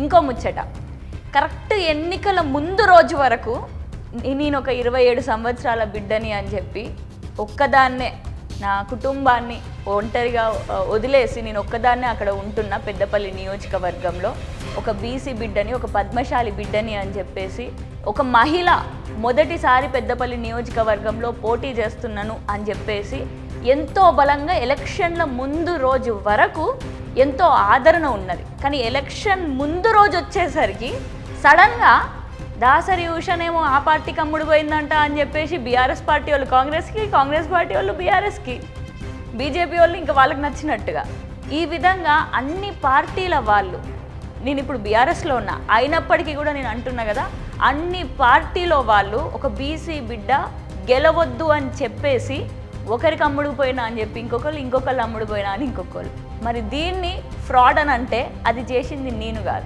ఇంకో ముచ్చట. కరెక్ట్ ఎన్నికల ముందు రోజు వరకు నేను ఒక ఇరవై ఏడు సంవత్సరాల బిడ్డని అని చెప్పి ఒక్కదాన్నే నా కుటుంబాన్ని ఒంటరిగా వదిలేసి నేను ఒక్కదాన్నే అక్కడ ఉంటున్న పెద్దపల్లి నియోజకవర్గంలో ఒక బీసీ బిడ్డని ఒక పద్మశాలి బిడ్డని అని చెప్పేసి ఒక మహిళ మొదటిసారి పెద్దపల్లి నియోజకవర్గంలో పోటీ చేస్తున్నాను అని చెప్పేసి ఎంతో బలంగా ఎలక్షన్ల ముందు రోజు వరకు ఎంతో ఆదరణ ఉన్నది. కానీ ఎలక్షన్ ముందు రోజు వచ్చేసరికి సడన్గా దాసరి ఉషనేమో ఏమో ఆ పార్టీకి అమ్ముడు పోయిందంట అని చెప్పేసి బీఆర్ఎస్ పార్టీ వాళ్ళు కాంగ్రెస్కి కాంగ్రెస్ పార్టీ వాళ్ళు బీఆర్ఎస్కి బీజేపీ వాళ్ళు ఇంకా వాళ్ళకి నచ్చినట్టుగా. ఈ విధంగా అన్ని పార్టీల వాళ్ళు నేను ఇప్పుడు బీఆర్ఎస్లో ఉన్నా అయినప్పటికీ కూడా నేను అంటున్నా కదా అన్ని పార్టీలో వాళ్ళు ఒక బీసీ బిడ్డ గెలవద్దు అని చెప్పేసి ఒకరికి అమ్ముడు పోయినా అని చెప్పి ఇంకొకరు ఇంకొకరు అమ్ముడు పోయినా అని ఇంకొకరు మరి దీన్ని ఫ్రాడ్ అని అంటే అది చేసింది నేను కాదు.